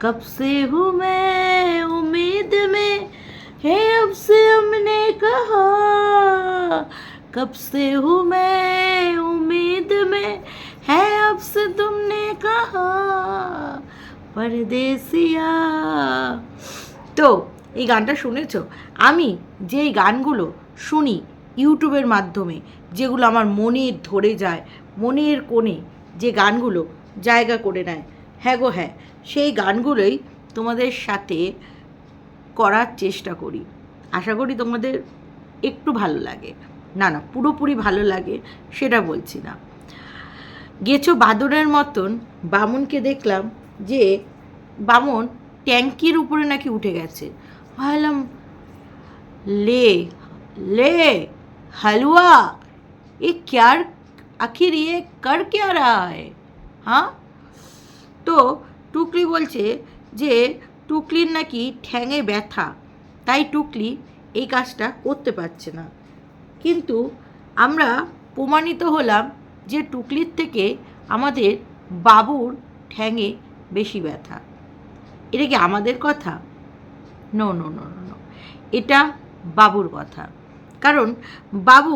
कब से हूँ मैं उम्मीद में है अब से हमने कहा कब से हूँ मैं उम्मीद में है अब से तुमने कहा परदेसिया তো এই গানটা শুনেছ আমি যেই গানগুলো শুনি ইউটিউবের মাধ্যমে যেগুলো আমার মনে ধরে যায় মনের কোণে যে গানগুলো জায়গা করে নেয় হ্যাঁ গো হ্যাঁ সেই গানগুলোই তোমাদের সাথে করার চেষ্টা করি আশা করি তোমাদের একটু ভালো লাগে না না পুরোপুরি ভালো লাগে সেটা বলছি না গেছো বাদরের মতন বামুনকে দেখলাম যে বামন ট্যাঙ্কির উপরে নাকি উঠে গেছে ভাবলাম ले ले हलवा ये क्या आखिर ये कर क्या रहा है हाँ তো টুকলি বলছে যে টুকলির নাকি ঠ্যাঙে ব্যথা, তাই টুকলি এই কাজটা করতে পারছে না। কিন্তু আমরা প্রমাণিত হলাম যে টুকলির থেকে আমাদের বাবুর ঠ্যাঙে বেশি ব্যথা। এটা কি আমাদের কথা? No no no no no এটা বাবুর কথা। কারণ বাবু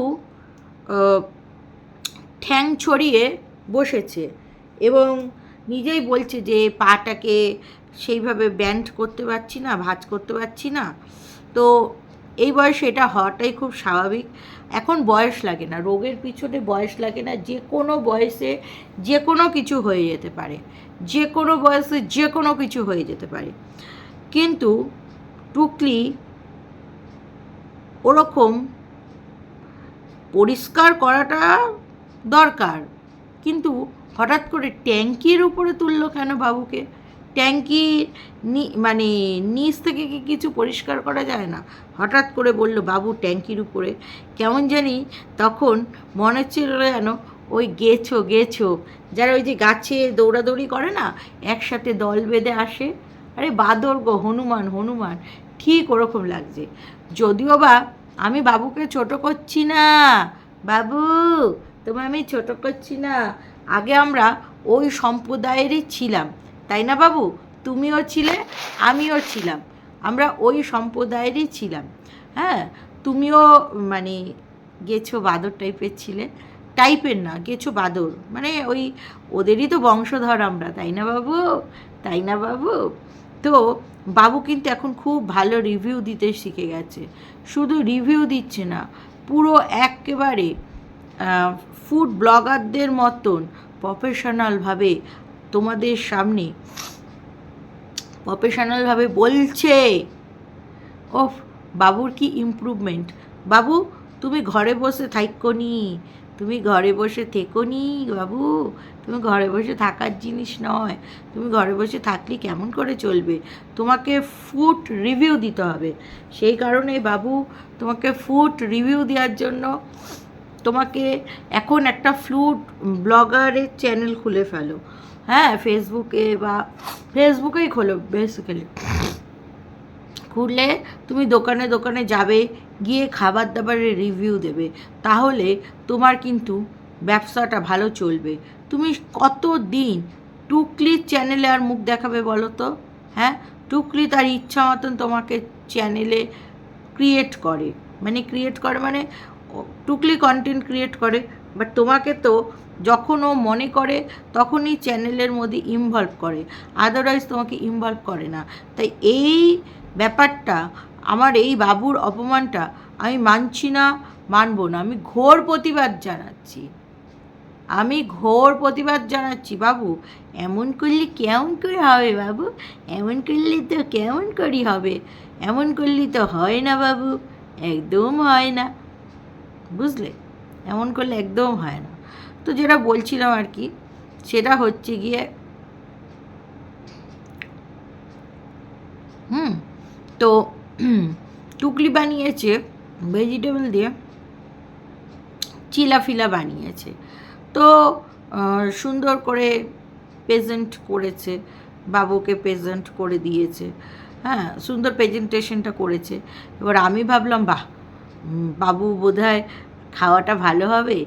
ঠ্যাং ছড়িয়ে বসেছে এবং নিজেই বলছে যে পাটাকে সেইভাবে ব্যান্ড করতে পারছি না, ভাঁজ করতে পারছি না। তো এই বয়সে এটা হওয়াটাই খুব স্বাভাবিক। এখন বয়স লাগে না, রোগের পিছনে বয়স লাগে না, যে কোনো বয়সে যে কোনো কিছু হয়ে যেতে পারে। যে কোনো বয়সে যে কোনো কিছু হয়ে যেতে পারে। কিন্তু টুকলি ওরকম পরিষ্কার করাটা দরকার। কিন্তু হঠাৎ করে ট্যাঙ্কির উপরে তুললো কেন বাবুকে? ট্যাঙ্কি মানে নিচ থেকে কি কিছু পরিষ্কার করা যায় না? হঠাৎ করে বলল, বাবু, ট্যাঙ্কির উপরে। কেমন জানি তখন মনে হচ্ছিল যেন ওই গেছো গেছো। যারা ওই যে গাছে দৌড়াদৌড়ি করে না, একসাথে দল বেঁধে আসে। আরে বাদর গো, হনুমান হনুমান, ঠিক ওরকম লাগছে। যদিও বা আমি বাবুকে ছোট করছি না। বাবু, তোমায় আমি ছোট করছি না। আগে আমরা ওই সম্প্রদায়েরই ছিলাম, তাই না বাবু? তুমিও ছিলে, আমিও ছিলাম, আমরা ওই সম্প্রদায়েরই ছিলাম। হ্যাঁ তুমিও মানে গেছো বাদর টাইপের ছিলে টাইপের না, গেছো বাদর মানে ওই ওদেরই তো বংশধর আমরা, তাই না বাবু? তাই না বাবু? তো বাবু কিন্তু এখন খুব ভালো রিভিউ দিতে শিখে গেছে, শুধু রিভিউ দিচ্ছে না, পুরো একেবারে ফুড ব্লগারদের মতন প্রফেশনালভাবে তোমাদের সামনে প্রফেশনালভাবে বলছে। ওফ, বাবুর কি ইমপ্রুভমেন্ট বাবু, তুমি ঘরে বসে থাইকো নি তুমি ঘরে বসে থেকো নি বাবু, তুমি ঘরে বসে থাকার জিনিস নয়, তুমি ঘরে বসে থাকলে কেমন করে চলবে? তোমাকে ফুড রিভিউ দিতে হবে। সেই কারণে বাবু, তোমাকে ফুড রিভিউ দেওয়ার জন্য তোমাকে এখন একটা ফ্লুট ব্লগারের চ্যানেল খুলে ফেলো। হ্যাঁ ফেসবুকে বা ফেসবুকেই খোলো বেসিক্যালি খুললে তুমি দোকানে দোকানে যাবে, গিয়ে খাবার দাবারের রিভিউ দেবে। তাহলে তোমার কিন্তু ব্যবসাটা ভালো চলবে। তুমি কত দিন টুকলির চ্যানেলে আর মুখ দেখাবে বলো তো? হ্যাঁ টুকলি তার ইচ্ছা মতন তোমাকে চ্যানেলে ক্রিয়েট করে। মানে ক্রিয়েট করে মানে টুকলি কন্টেন্ট ক্রিয়েট করে বাট তোমাকে তো যখন ও মনে করে, তখনই চ্যানেলের মধ্যে ইনভলভ করে। আদারওয়াইজ তোমাকে ইনভলভ করে না। তাই এই ব্যাপারটা, আমার এই বাবুর অপমানটা আমি মানছি না, মানব না। আমি ঘোর প্রতিবাদ জানাচ্ছি। আমি ঘোর প্রতিবাদ জানাচ্ছি, বাবু। এমন করলে কেমন করে হবে বাবু? এমন করলে তো কেমন করি হবে? এমন করলে তো হয় না বাবু। একদম হয় না। বুঝলে? এমন করলে একদম হয় না। তো যেটা বলছিলাম আর কি, সেটা হচ্ছে গিয়ে হুম, তো টুকলি বানিয়েছে ভেজিটেবল দিয়ে চিলা ফিলা বানিয়েছে। তো সুন্দর করে প্রেজেন্ট করেছে, বাবুকে প্রেজেন্ট করে দিয়েছে। হ্যাঁ সুন্দর প্রেজেন্টেশনটা করেছে। এবার আমি ভাবলাম, বাহ বাবু বোধহয় খাওয়াটা ভালো হবে?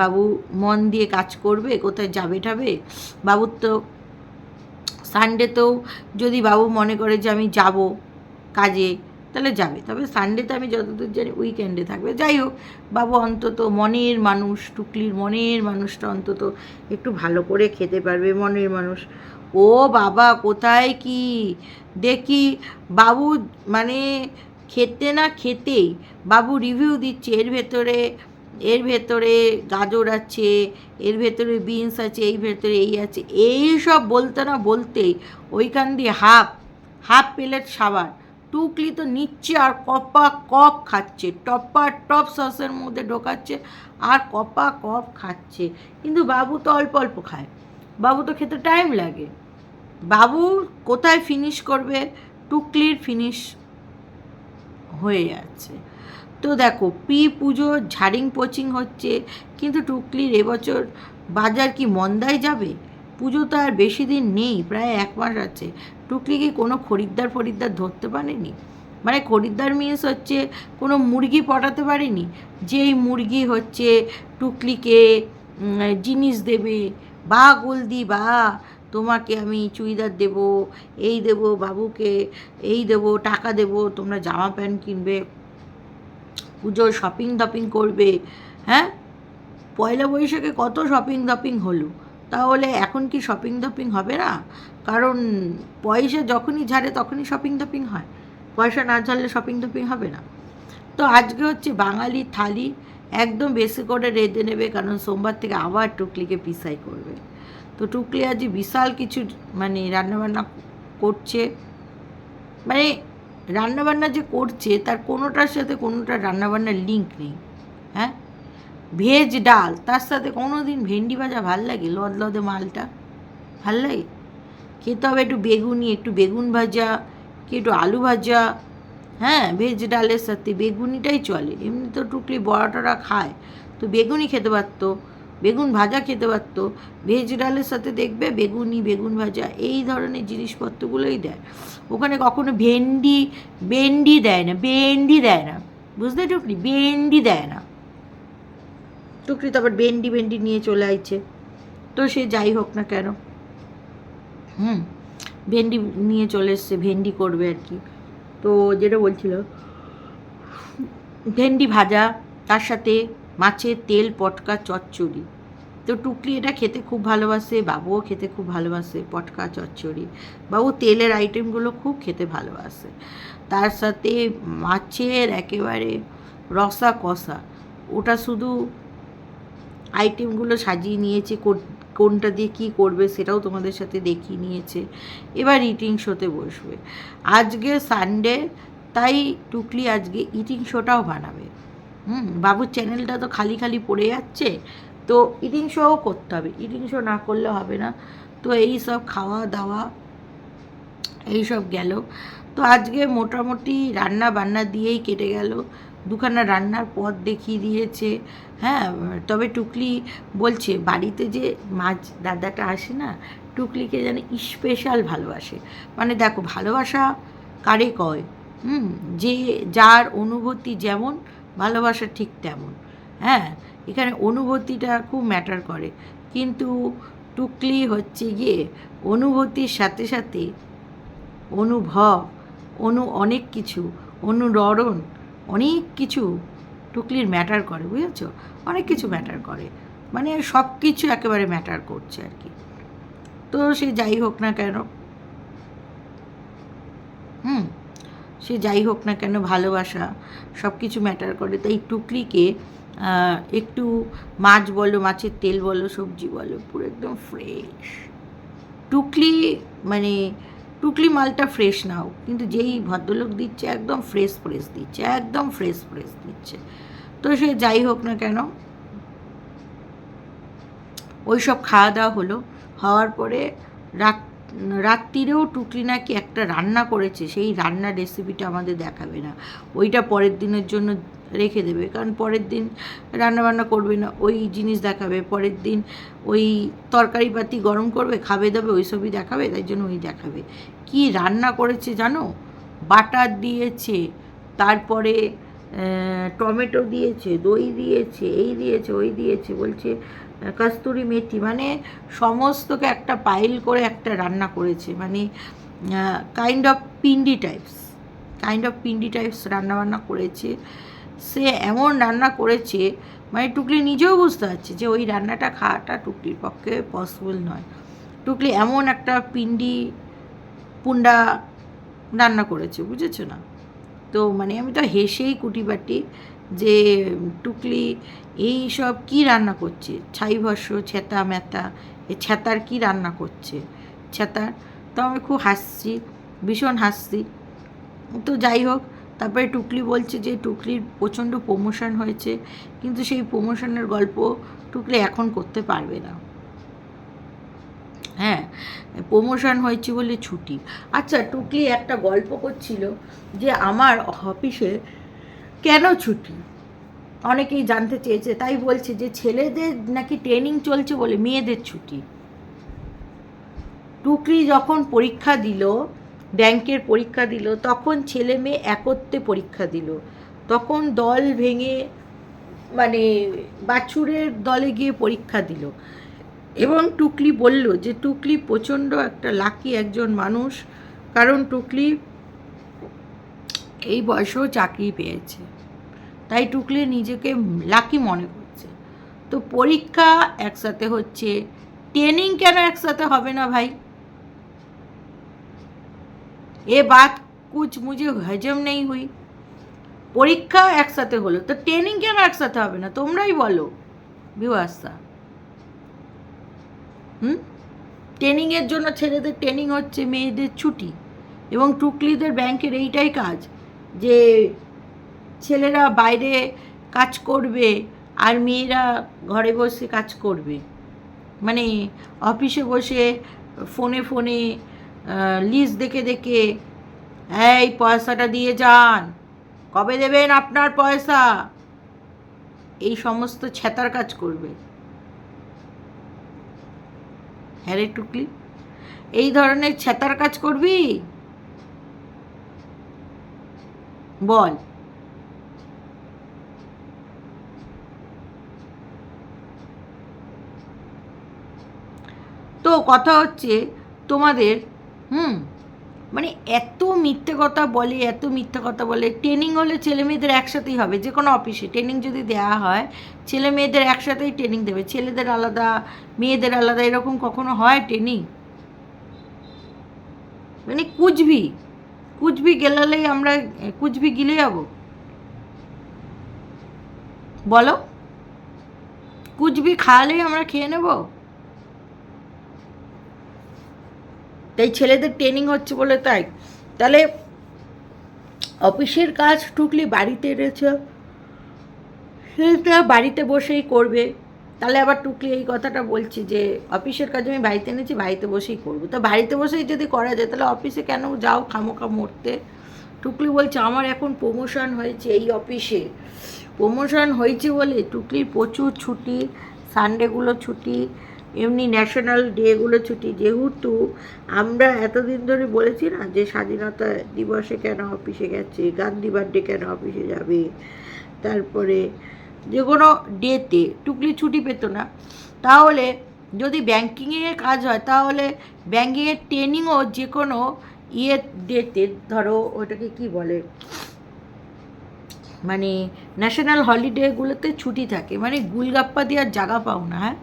বাবু মন দিয়ে কাজ করবে? কোথায় যাবে টাবে বাবুর তো সানডেতেও যদি বাবু মনে করে যে আমি যাব কাজে, তাহলে যাবে। তবে সানডেতে আমি যতদূর জানি উইকেন্ডে থাকবে। যাই হোক, বাবু অন্তত মনের মানুষ, টুকলির মনের মানুষটা অন্তত একটু ভালো করে খেতে পারবে মনের মানুষ। ও বাবা, কোথায় কি? দেখি বাবু মানে খেতে না খেতেই বাবু রিভিউ দিচ্ছে, এর ভেতরে এর ভেতরে গাজর আছে, এর ভেতরে বিনস আছে এই ভেতরে এই আছে এই সব বলতে না বলতেই ওইখান দিয়ে হাফ হাফ প্লেট সাবান, টুকলি তো নিচ্ছে আর কপা কপ খাচ্ছে, টপা টপ সসের মধ্যে ঢোকাচ্ছে আর কপা কপ খাচ্ছে। কিন্তু বাবু তো অল্প অল্প খায়, বাবু তো খেতে টাইম লাগে। বাবু কোথায় ফিনিশ করবে? টুকলির ফিনিশ হয়ে যাচ্ছে। তো দেখো, পি পুজো, ঝাড়িং পোচিং হচ্ছে, কিন্তু টুকলির এবছর বাজার কি মন্দায় যাবে? পুজো তো আর বেশি দিন নেই, প্রায় এক মাস আছে। টুকলি কি কোনো খরিদ্দার ফরিদ্দার ধরতে পারেনি? মানে খরিদ্দার মিন্স হচ্ছে কোনো মুরগি পটাতে পারেনি? যেই মুরগি হচ্ছে টুকলিকে জিনিস দেবে, বা গোলদি, বা তোমাকে আমি চুড়িদার দেব, এই দেব, বাবুকে এই দেব, টাকা দেব, তোমরা জামা প্যান্ট কিনবে, পুজোর শপিং টপিং করবে হ্যাঁ? পয়লা বৈশাখে কত শপিং টপিং হলো? তাহলে এখন কি শপিং টপিং হবে না? কারণ পয়সা যখনই ঝাড়ে তখনই শপিং টপিং হয়। পয়সা না ঝাড়লে শপিং টপিং হবে না। তো আজকে হচ্ছে বাঙালি থালি একদম বেশি করে রেঁধে নেবে, কারণ সোমবার থেকে আবার টুকলিকে পিসাই করবে। তো টুকলি আজ বিশাল কিছু মানে রান্নাবান্না করছে মানে রান্নাবান্না যে করছে, তার কোনোটার সাথে কোনোটা রান্নাবান্নার লিঙ্ক নেই হ্যাঁ? ভেজ ডাল, তার সাথে কোনো দিন ভেন্ডি ভাজা ভালো লাগে? লদ লদে মালটা ভালো লাগে? খেতে হবে একটু বেগুনি, একটু বেগুন ভাজা, কি একটু আলু ভাজা হ্যাঁ? ভেজ ডালের সাথে বেগুনিটাই চলে। এমনি তো টুকলি বড়াটরা খায়। তো বেগুনি খেতে পারতো। বেগুন ভাজা খেতে পারতো। ভেজ ডালের সাথে দেখবে বেগুনি, বেগুন ভাজা, এই ধরনের জিনিসপত্রগুলোই দেয়। ওখানে কখনো ভেন্ডি ভেন্ডি দেয় না, ভেন্ডি দেয় না। বুঝলে টুকলি ভেন্ডি দেয় না। টুকরি তো আবার ভেন্ডি ভেন্ডি নিয়ে চলে আইছে। তো সে যাই হোক না কেন। হুম, ভেন্ডি নিয়ে চলে এসছে, ভেন্ডি করবে আর কি। তো যেটা বলছিল, ভেন্ডি ভাজা, তার সাথে মাছের তেল, পটকা, চচ্চড়ি। তো টুকলি এটা খেতে খুব ভালোবাসে, বাবুও খেতে খুব ভালোবাসে, পটকা, চচ্চড়ি। বাবু তেলের আইটেমগুলো খুব খেতে ভালোবাসে। তার সাথে মাছের একেবারে রসা কষা, ওটা শুধু আইটেমগুলো সাজিয়ে নিয়েছে কোনটা দিয়ে কী করবে সেটাও তোমাদের সাথে দেখিয়ে নিয়েছে। এবার ইটিং শোতে বসবে। আজকে সানডে তাই টুকলি আজকে ইটিং শোটাও বানাবে। হুম, বাবুর চ্যানেলটা তো খালি খালি পড়ে যাচ্ছে। তো ইটিং শোও করতে হবে। ইটিং শো না করলে হবে না। তো এই সব খাওয়া দাওয়া, এই সব গেল। তো আজকে মোটামুটি রান্না বান্না দিয়েই কেটে গেল। দুখানা রান্নার পথ দেখিয়ে দিয়েছে। হ্যাঁ তবে টুকলি বলছে, বাড়িতে যে মাছ দাদাটা আসে না, টুকলিকে যেন স্পেশাল ভালোবাসে। মানে দেখো, ভালোবাসা কারে কয়? হুম, যে যার অনুভূতি যেমন, ভালোবাসা ঠিক তেমন। হ্যাঁ এখানে অনুভূতিটা খুব ম্যাটার করে। কিন্তু টুকলি হচ্ছে গিয়ে অনুভূতির সাথে সাথে অনুভব, অনু অনেক কিছু অনুরণ অনেক কিছু টুকলির ম্যাটার করে, বুঝেছ? অনেক কিছু ম্যাটার করে। মানে সব কিছু একেবারে ম্যাটার করছে আর কি। তো সে যাই হোক না কেন, হুম, সে যাই হোক না কেন ভালোবাসা সব কিছু ম্যাটার করে। তাই টুকলিকে একটু মাছ বলো, মাছের তেল বলো, সবজি বলো, পুরো একদম ফ্রেশ টুকলি মানে টুকলি মালটা ফ্রেশ নাও, কিন্তু যেই ভদ্রলোক দিচ্ছে একদম ফ্রেশ ফ্রেশ দিচ্ছে, একদম ফ্রেশ ফ্রেশ দিচ্ছে। তো সে যাই হোক না কেন, ওই সব খাওয়া দাওয়া হলো, হওয়ার পরে রাত, রাত্রিরেও টুকলি নাকি একটা রান্না করেছে, সেই রান্নার রেসিপিটা আমাদের দেখাবে না। ওইটা পরের দিনের জন্য রেখে দেবে। কারণ পরের দিন রান্নাবান্না করবে না, ওই জিনিস দেখাবে। পরের দিন ওই তরকারি পাতি গরম করবে, খাবে, দাবে, ওই সবই দেখাবে, তাই জন্য ওই দেখাবে। কি রান্না করেছে জানো? বাটার দিয়েছে, তারপরে টমেটো দিয়েছে, দই দিয়েছে, এই দিয়েছে, ওই দিয়েছে, বলছে কস্তুরি মেথি। মানে সমস্তকে একটা পাইল করে একটা রান্না করেছে। মানে কাইন্ড অফ পিন্ডি টাইপস কাইন্ড অফ পিন্ডি টাইপস রান্নাবান্না করেছে। সে এমন রান্না করেছে মানে টুকলি নিজেও বুঝতে পারছে যে ওই রান্নাটা খাওয়াটা টুকলির পক্ষে পসিবল নয়। টুকলি এমন একটা পিন্ডি পুন্ডা রান্না করেছে, বুঝেছ না? তো মানে আমি তো হেসেই কুটিবাটি যে টুকলি এই সব কী রান্না করছে? ছাই ভস্য ছেতা ম্যাতা এ ছ্যাতার কী রান্না করছে? ছ্যাতার তো আমি খুব হাসছি, ভীষণ হাসছি। তো যাই হোক তারপরে টুকলি বলছে যে টুকলির প্রচণ্ড প্রমোশন হয়েছে, কিন্তু সেই প্রমোশনের গল্প টুকলি এখন করতে পারবে না। হ্যাঁ প্রমোশন হয়েছে বলে ছুটি। আচ্ছা টুকলি একটা গল্প করছিল যে আমার অফিসে কেন ছুটি? অনেকেই জানতে চেয়েছে, তাই বলছে যে ছেলেদের নাকি ট্রেনিং চলছে বলে মেয়েদের ছুটি। টুকরি যখন পরীক্ষা দিল ব্যাংকের পরীক্ষা দিল। তখন ছেলে মেয়ে একত্রে পরীক্ষা দিল। তখন দল ভেঙে মানে বাছুরের দলে গিয়ে পরীক্ষা দিল। এবং টুকলি বলল যে, টুকলি প্রচণ্ড একটা লাকি একজন মানুষ। কারণ টুকলি এই বয়সেও চাকরি পেয়েছে। তাই টুকলি নিজেকে লাকি মনে করছে। তো পরীক্ষা একসাথে হচ্ছে। ট্রেনিং কেন একসাথে হবে না ভাই? এ বাত কুচ মুঝে হজম নেই হুই। পরীক্ষা একসাথে হলো, তো ট্রেনিং কেন একসাথে হবে না? তোমরাই বলো বিবাস্তা হুম? ট্রেনিংয়ের জন্য ছেলেদের ট্রেনিং হচ্ছে মেয়েদের ছুটি এবং টুকলিদের ব্যাংকের এইটাই কাজ যে ছেলেরা বাইরে কাজ করবে আর মেয়েরা ঘরে বসে কাজ করবে। মানে অফিসে বসে ফোনে ফোনে লিস্ট দেখে দেখে, এই পয়সাটা দিয়ে যান। কবে দেবেন আপনার পয়সা? এই সমস্ত ছ্যাতার কাজ করবে। হ্যাঁ রে টুকলি, এই ধরনের ছ্যাতার কাজ করবি? বল। তো কথা হচ্ছে তোমাদের হুম মানে এত মিথ্যে কথা বলে, এত মিথ্যে কথা বলে ট্রেনিং হলে ছেলে মেয়েদের একসাথেই হবে, যে কোনো অফিসে ট্রেনিং যদি দেওয়া হয়, ছেলে মেয়েদের একসাথেই ট্রেনিং দেবে, ছেলেদের আলাদা, মেয়েদের আলাদা, এরকম কখনো হয় ট্রেনিং মানে কুচবি কুচবি গেলালেই আমরা কুচবি গিলে যাব। বলো কুচবি খাওয়ালেই আমরা খেয়ে নেব? তাই ছেলেদের ট্রেনিং হচ্ছে বলে তাই। তাহলে অফিসের কাজ টুকলি বাড়িতে এনেছে সেটা বাড়িতে বসেই করবে। তাহলে আবার টুকলি এই কথাটা বলছি যে, অফিসের কাজ আমি বাড়িতে এনেছি, বাড়িতে বসেই করব। তো বাড়িতে বসেই যদি করা যায়, তাহলে অফিসে কেন যাও খামোখা মরতে? টুকলি বলছে, আমার এখন প্রমোশন হয়েছে এই অফিসে। প্রমোশন হয়েছে বলে টুকলির প্রচুর ছুটি সানডেগুলো ছুটি এমনি ন্যাশনাল ডেগুলো ছুটি, যেহেতু আমরা এতদিন ধরে বলেছি না যে স্বাধীনতা দিবসে কেন অফিসে গেছে, গান্ধী বার্থডে কেন অফিসে যাবে, তারপরে যে কোনো ডেতে টুকলি ছুটি পেত না। তাহলে যদি ব্যাঙ্কিংয়ের কাজ হয়, তাহলে ব্যাঙ্কিংয়ের ট্রেনিংও যে কোনো ইয়ে ডেতে ধরো ওটাকে কি বলে? মানে ন্যাশনাল হলিডেগুলোতে ছুটি থাকে। মানে গুলগাপ্পা দেওয়ার জায়গা পাও না হ্যাঁ?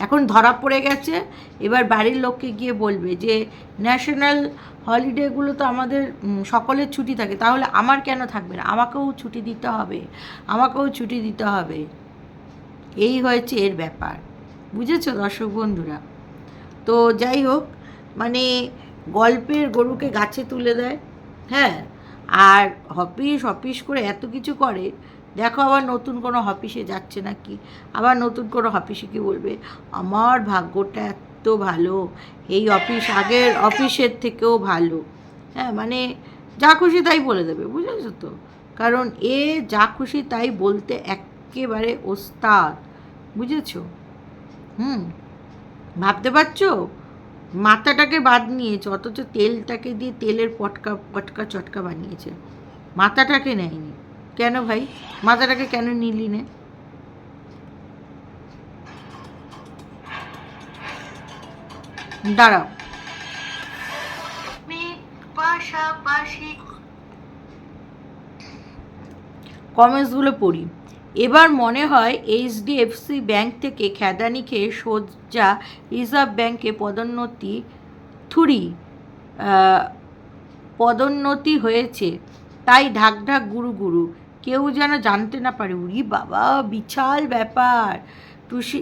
এখন ধরা পড়ে গেছে। এবার বাড়ির লোককে গিয়ে বলবে যে ন্যাশনাল হলিডেগুলো তো আমাদের সকলের ছুটি থাকে। তাহলে আমার কেন থাকবে না? আমাকেও ছুটি দিতে হবে। আমাকেও ছুটি দিতে হবে। এই হয়েছে এর ব্যাপার। বুঝেছ দর্শক বন্ধুরা? তো যাই হোক মানে গল্পের গরুকে গাছে তুলে দেয় হ্যাঁ? আর অফিস অফিস করে এত কিছু করে, দেখো আবার নতুন কোনো অফিসে যাচ্ছে নাকি? আবার নতুন কোনো অফিসে কি বলবে? আমার ভাগ্যটা এত ভালো, এই অফিস আগের অফিসের থেকেও ভালো। হ্যাঁ মানে যা খুশি তাই বলে দেবে, বুঝেছ তো? কারণ এ যা খুশি তাই বলতে একেবারে ওস্তাদ, বুঝেছ? হুম, ভাবতে পারছ? মাথাটাকে বাদ নিয়েছে অথচ তেলটাকে দিয়ে তেলের পটকা পটকা চটকা বানিয়েছে। মাথাটাকে নেয়নি। কেন ভাই? মাথাটাকে কেন নিলি নে? দাঁড়াও। কমেন্টসগুলো পড়ি। এবার মনে হয় এইচডিএফসি ব্যাংক থেকে খেদানি খেয়ে সোজা রিজার্ভ ব্যাংকে পদোন্নতি, থুরি পদোন্নতি হয়েছে। তাই ঢাক ঢাক গুরু গুরু, কেউ যেন জানতে না পারে। উরি বাবা, বিশাল ব্যাপার। টুসি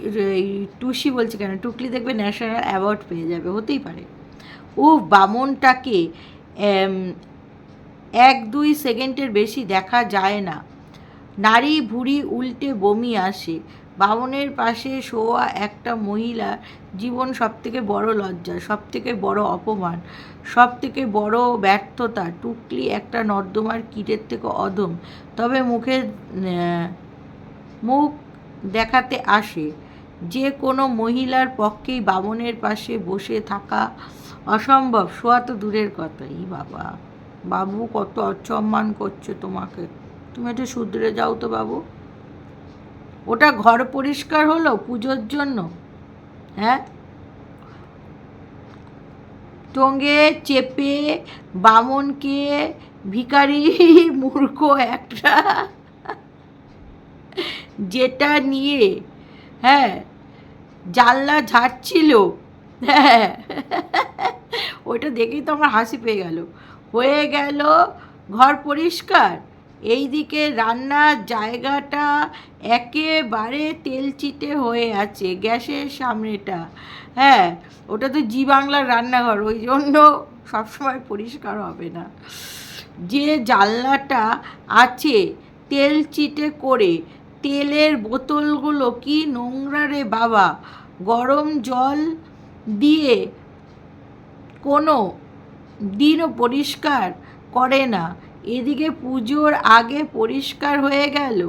টুসি বলছে কেন? টুকলি দেখবে ন্যাশনাল অ্যাওয়ার্ড পেয়ে যাবে, হতেই পারে। ও বামনটাকে এক দুই সেকেন্ডের বেশি দেখা যায় না। নারী ভুঁড়ি উল্টে বমি আসে। বামনের পাশে শোয়া একটা মহিলা জীবন সবথেকে বড় লজ্জা, সবথেকে বড় অপমান, সবথেকে বড় ব্যর্থতা, টুকলি একটা নর্দমার কীটের থেকে অদম তবে মুখে মুখ দেখাতে আসে, যে কোনো মহিলার পক্ষেই বামনের পাশে বসে থাকা অসম্ভব। শোয়া তো দূরের কথা। ই বাবা, বাবু কত অসম্মান করছে তোমাকে। তুমি একটু শুধরে যাও তো বাবু। ওটা ঘর পরিষ্কার হলো পুজোর জন্য? হ্যাঁ? টঙ্গে, চেপে, বামনকে ভিকারি মূর্খ একটা, যেটা নিয়ে হ্যাঁ জানলা ঝাড়ছিল। হ্যাঁ। ওইটা দেখেই তো আমার হাসি পেয়ে গেল। হয়ে গেল ঘর পরিষ্কার? এইদিকে রান্নার জায়গাটা একেবারে তেলচিটে হয়ে আছে গ্যাসের সামনেটা। হ্যাঁ ওটা তো জি বাংলার রান্নাঘর, ওই জন্য সবসময় পরিষ্কার হবে না। যে জানলাটা আছে তেল চিটে করে, তেলের বোতলগুলো কি নোংরা রে বাবা? গরম জল দিয়ে কোনো দিনও পরিষ্কার করে না। এদিকে পুজোর আগে পরিষ্কার হয়ে গেল।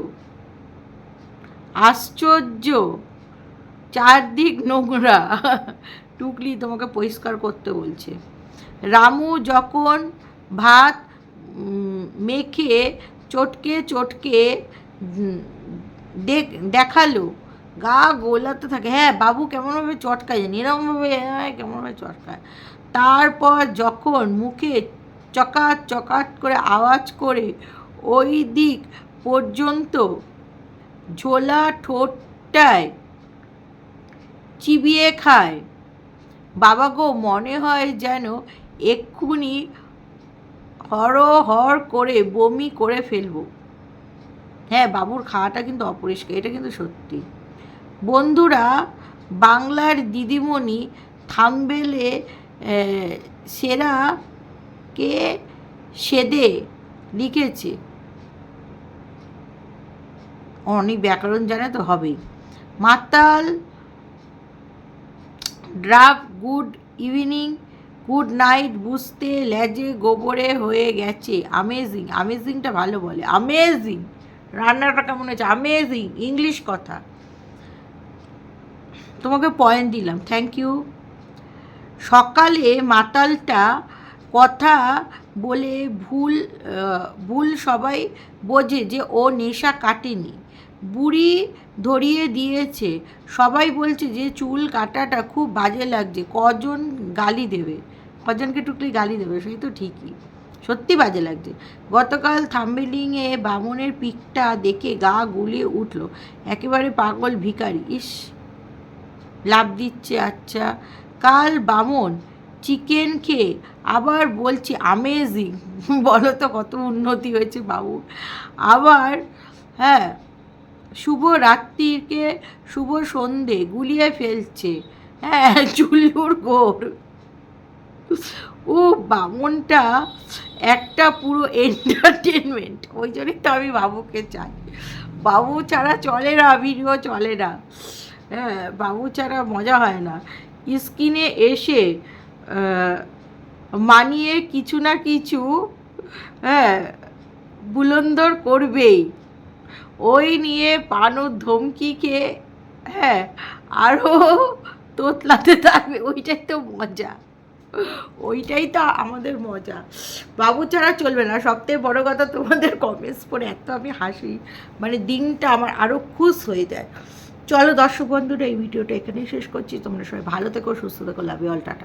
আশ্চর্য! চারদিক নোংরা। টুকলি তোমাকে পরিষ্কার করতে বলছে। রামু যখন ভাত মেখে চটকে চটকে দেখাল, গা গোলাতে থাকে। হ্যাঁ বাবু কেমনভাবে চটকায় জানি? এরকমভাবে হ্যাঁ কেমনভাবে চটকায়। তারপর যখন মুখে চকাট চকাট করে আওয়াজ করে ওই দিক পর্যন্ত ঝোলা ঠোঁটটায় চিবিয়ে খায়। বাবা গো, মনে হয় যেন এক্ষুনি হর করে বমি করে ফেলব। হ্যাঁ বাবুর খাওয়াটা কিন্তু অপরিষ্কার, এটা কিন্তু সত্যি। বন্ধুরা, বাংলার দিদিমণি থাম্বেলে সেরা কে? সেদে লিখেছে। অনেক ব্যাকরণ জানে তো হবেই। মাতাল, ড্রাফ, গুড ইভিনিং, গুড নাইট, বুঝতে লেজে গোবরে হয়ে গেছে। আমেজিং আমেজিংটা ভালো বলে। আমেজিং রান্নাটা কেমন হয়েছে? আমেজিং ইংলিশ কথা। তোমাকে পয়েন্ট দিলাম। থ্যাংক ইউ সকালে মাতালটা কথা বলে ভুল ভুল সবাই বোঝে যে ও নেশা কাটেনি। বুড়ি ধরিয়ে দিয়েছে। সবাই বলছে যে চুল কাটাটা খুব বাজে লাগছে। কজন গালি দেবে? কজনকে টুকলি গালি দেবে? সেই তো ঠিকই। সত্যি বাজে লাগছে। গতকাল থাম্বেলিংয়ে বামনের পিকটা দেখে গা গুলিয়ে উঠল। একেবারে পাগল ভিখারি। ইস লাভ দিচ্ছে আচ্ছা। কাল বামন চিকেন খেয়ে আবার বলছি আমেজিং বলো তো কত উন্নতি হয়েছে বাবু। আবার হ্যাঁ শুভ রাত্রিকে শুভ সন্ধে গুলিয়ে ফেলছে। হ্যাঁ চুল্লুর গোর। ও বামনটা একটা পুরো এন্টারটেনমেন্ট ওই জন্যই তো আমি বাবুকে চাই। বাবু ছাড়া চলে না ভিডিও চলে না। হ্যাঁ বাবু ছাড়া মজা হয় না। স্ক্রিনে এসে মানিয়ে কিছু না কিছু হ্যাঁ বুলন্দর করবেই। ওই নিয়ে পানো ধমকি খেয়ে হ্যাঁ আরও তোতলাতে থাকবে। ওইটাই তো মজা। ওইটাই তো আমাদের মজা। বাবু ছাড়া চলবে না। সবথেকে বড় কথা তোমাদের কমেন্টস পড়ে এত আমি হাসি। মানে দিনটা আমার আরও খুশ হয়ে যায়। চলো দর্শক বন্ধুরা, এই ভিডিওটা এখানেই শেষ করছি। তোমরা সবাই ভালো থেকো, সুস্থ থেকো। লাভ অল টাটা